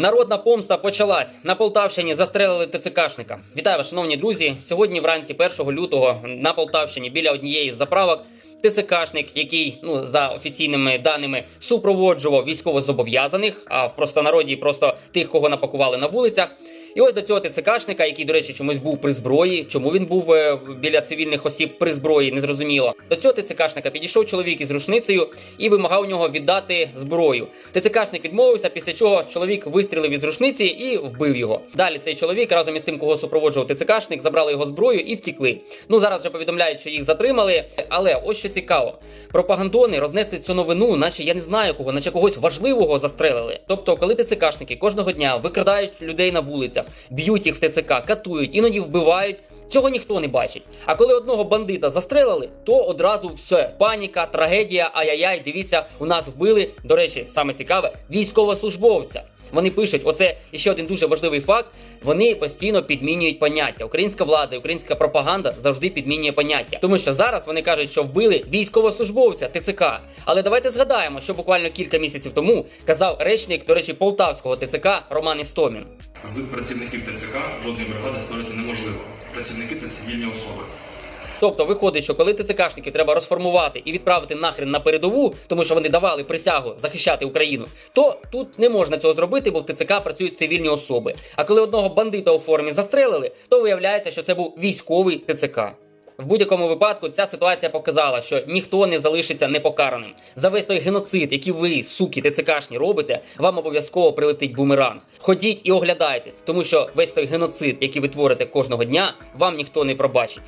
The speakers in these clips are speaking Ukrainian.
Народна помста почалась. На Полтавщині застрелили ТЦКшника. Вітаю шановні друзі. Сьогодні, вранці 1 лютого, на Полтавщині біля однієї з заправок. ТЦКшник, який ну за офіційними даними супроводжував військовозобов'язаних, а в простонароді просто тих, кого напакували на вулицях. І ось до цього ТЦКшника, який, до речі, чомусь був при зброї. Чому він був е, біля цивільних осіб при зброї, незрозуміло. До цього ТЦКшника підійшов чоловік із рушницею і вимагав у нього віддати зброю. ТЦКшник відмовився, після чого чоловік вистрілив із рушниці і вбив його. Далі цей чоловік разом із тим, кого супроводжував ТЦКшник, забрали його зброю і втікли. Ну зараз вже повідомляють, що їх затримали. Але ось що цікаво, пропагандони рознесли цю новину, наче я не знаю кого, наче когось важливого застрелили. Тобто, коли ТЦКшники кожного дня викрадають людей на вулицях, б'ють їх в ТЦК, катують, іноді вбивають. Цього ніхто не бачить. А коли одного бандита застрелили, то одразу все. Паніка, трагедія, ай-яй-яй, дивіться, у нас вбили. До речі, саме цікаве, військовослужбовця. Вони пишуть, оце ще один дуже важливий факт. Вони постійно підмінюють поняття. Українська влада, українська пропаганда завжди підмінює поняття. Тому що зараз вони кажуть, що вбили військовослужбовця ТЦК. Але давайте згадаємо, що буквально кілька місяців тому казав речник, до речі, полтавського ТЦК Роман Істомін. З працівників ТЦК жодної бригади створити неможливо. Працівники це цивільні особи. Тобто виходить, що коли ТЦКшників треба розформувати і відправити нахрен на передову, тому що вони давали присягу захищати Україну, то тут не можна цього зробити, бо в ТЦК працюють цивільні особи. А коли одного бандита у формі застрелили, то виявляється, що це був військовий ТЦК. В будь-якому випадку ця ситуація показала, що ніхто не залишиться непокараним. За весь той геноцид, який ви, суки, ТЦКшні, робите, вам обов'язково прилетить бумеранг. Ходіть і оглядайтесь, тому що весь той геноцид, який ви творите кожного дня, вам ніхто не пробачить.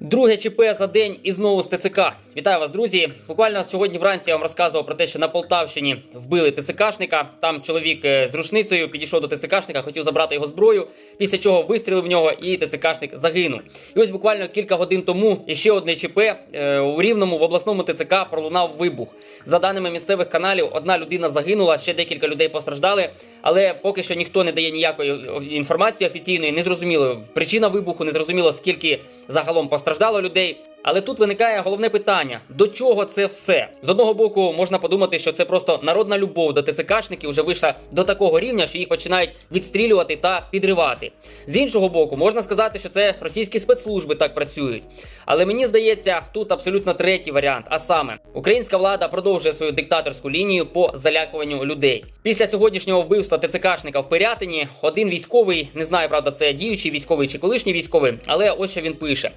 Друге ЧП за день і знову з ТЦК. Вітаю вас, друзі. Буквально сьогодні вранці я вам розказував про те, що на Полтавщині вбили ТЦКшника. Там чоловік е, з рушницею підійшов до ТЦКшника, хотів забрати його зброю. Після чого вистрілив в нього, і ТЦКшник загинув. І ось буквально кілька годин тому ще одне ЧП е, у рівному в обласному ТЦК пролунав вибух. За даними місцевих каналів, одна людина загинула, ще декілька людей постраждали. Але поки що ніхто не дає ніякої інформації офіційної, не зрозуміло причина вибуху, не зрозуміло скільки загалом постраждало людей. Але тут виникає головне питання: до чого це все? З одного боку, можна подумати, що це просто народна любов до ТЦКшників вже вийшла до такого рівня, що їх починають відстрілювати та підривати. З іншого боку, можна сказати, що це російські спецслужби так працюють. Але мені здається, тут абсолютно третій варіант. А саме, українська влада продовжує свою диктаторську лінію по залякуванню людей. Після сьогоднішнього вбивства ТЦКшника в Пирятині один військовий, не знаю, правда, це діючий військовий чи колишній військовий, але ось що він пише.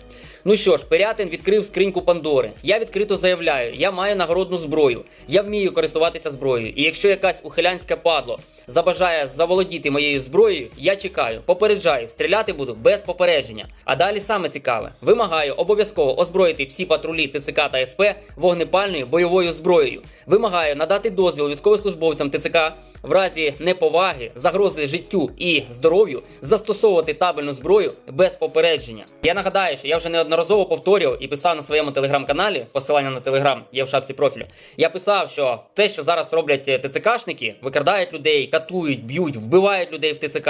Ну що ж, Пирятин відкрив скриньку Пандори. Я відкрито заявляю, я маю нагородну зброю, я вмію користуватися зброєю. І якщо якась ухилянське падло забажає заволодіти моєю зброєю, я чекаю, попереджаю, стріляти буду без попередження. А далі саме цікаве: вимагаю обов'язково озброїти всі патрулі ТЦК та СП вогнепальною бойовою зброєю. Вимагаю надати дозвіл військовослужбовцям ТЦК в разі неповаги, загрози життю і здоров'ю застосовувати табельну зброю без попередження. Я нагадаю, що я вже неодноразово повторював і писав на своєму телеграм-каналі, посилання на телеграм є в шапці профілю. Я писав, що те, що зараз роблять е, ТЦКшники, викрадають людей, катують, б'ють, вбивають людей в ТЦК.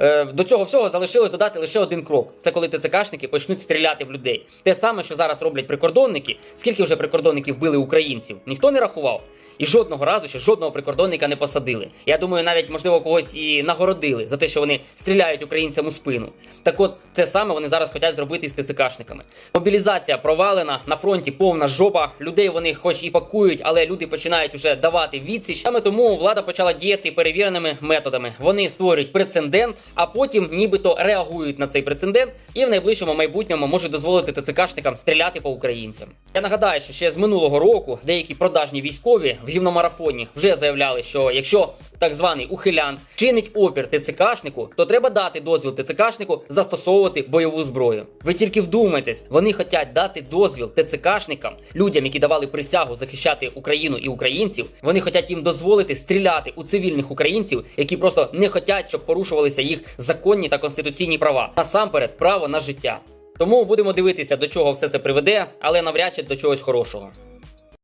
Е, До цього всього залишилось додати лише один крок: це коли ТЦКшники почнуть стріляти в людей. Те саме, що зараз роблять прикордонники. Скільки вже прикордонників били українців? Ніхто не рахував. І жодного разу ще жодного прикордонника не посадили. Я думаю, навіть можливо когось і нагородили за те, що вони стріляють українцям у спину. Так от це саме вони зараз хочуть зробити з ТЦКшниками. Мобілізація провалена на фронті повна жопа. Людей вони хоч і пакують, але люди починають уже давати відсіч. Саме тому влада почала діяти перевіреними методами. Вони створюють прецедент, а потім нібито реагують на цей прецедент і в найближчому майбутньому можуть дозволити ТЦКшникам стріляти по українцям. Я нагадаю, що ще з минулого року деякі продажні військові в гівномарафоні вже заявляли, що якщо так званий ухилян чинить опір ТЦКшнику, то треба дати дозвіл ТЦКшнику застосовувати бойову зброю. Ви тільки вдумайтесь, вони хочуть дати дозвіл ТЦКшникам, людям, які давали присягу захищати Україну і українців. Вони хочуть їм дозволити стріляти у цивільних українців, які просто не хочуть, щоб порушувалися їх законні та конституційні права. Насамперед, право на життя. Тому будемо дивитися, до чого все це приведе, але навряд чи до чогось хорошого.